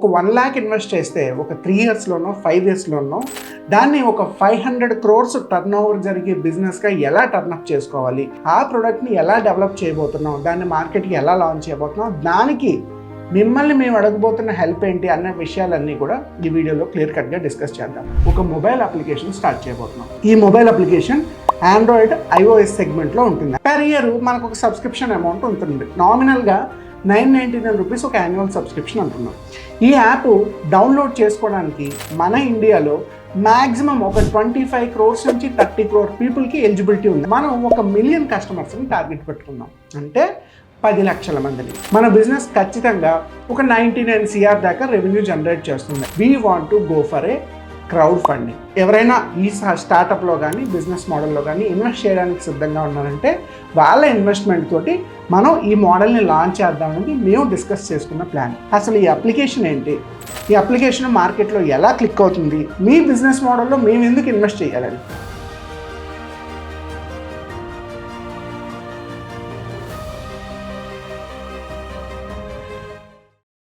ఒక one lakh invest చేస్తే ఒక త్రీ ఇయర్స్లోనో ఫైవ్ ఇయర్స్లోనో దాన్ని ఒక five hundred crores turn over జరిగే బిజినెస్గా ఎలా టర్న్అప్ చేసుకోవాలి? ఆ ప్రోడక్ట్ని ఎలా డెవలప్ చేయబోతున్నాం? దాన్ని మార్కెట్కి ఎలా లాంచ్ చేయబోతున్నాం? దానికి మిమ్మల్ని మేము అడగబోతున్న హెల్ప్ ఏంటి అన్న విషయాలన్నీ కూడా ఈ వీడియోలో క్లియర్ కట్గా డిస్కస్ చేద్దాం. ఒక మొబైల్ అప్లికేషన్ స్టార్ట్ చేయబోతున్నాం. ఈ మొబైల్ అప్లికేషన్ ఆండ్రాయిడ్ ఐఓఎస్ సెగ్మెంట్లో ఉంటుంది. పర్ ఇయర్ మనకు ఒక సబ్స్క్రిప్షన్ అమౌంట్ ఉంటుంది. నామినల్గా నైన్ నైంటీ నైన్ రూపీస్ ఒక యాన్యువల్ సబ్స్క్రిప్షన్ అంటున్నాం. ఈ యాప్ డౌన్లోడ్ చేసుకోవడానికి మన ఇండియాలో మ్యాక్సిమం ఒక ట్వంటీ ఫైవ్ క్రోర్స్ నుంచి థర్టీ క్రోర్ పీపుల్కి ఎలిజిబిలిటీ ఉంది. మనం ఒక మిలియన్ కస్టమర్స్ని టార్గెట్ పెట్టుకున్నాం. అంటే పది లక్షల మందిని. మన బిజినెస్ ఖచ్చితంగా ఒక నైంటీ నైన్ సిఆర్ దాకా రెవెన్యూ జనరేట్ చేస్తుంది. We want to go for a crowd funding ఎవరైనా ఈ స్టార్టప్లో కానీ బిజినెస్ మోడల్లో కానీ ఇన్వెస్ట్ చేయడానికి సిద్ధంగా ఉన్నారంటే వాళ్ళ ఇన్వెస్ట్మెంట్ తోటి మనం ఈ మోడల్ని లాంచ్ చేద్దామని మేము డిస్కస్ చేసుకున్న ప్లాన్. అసలు ఈ అప్లికేషన్ ఏంటి? ఈ అప్లికేషన్ మార్కెట్లో ఎలా క్లిక్ అవుతుంది? మీ బిజినెస్ మోడల్లో మేము ఎందుకు ఇన్వెస్ట్ చేయాలని?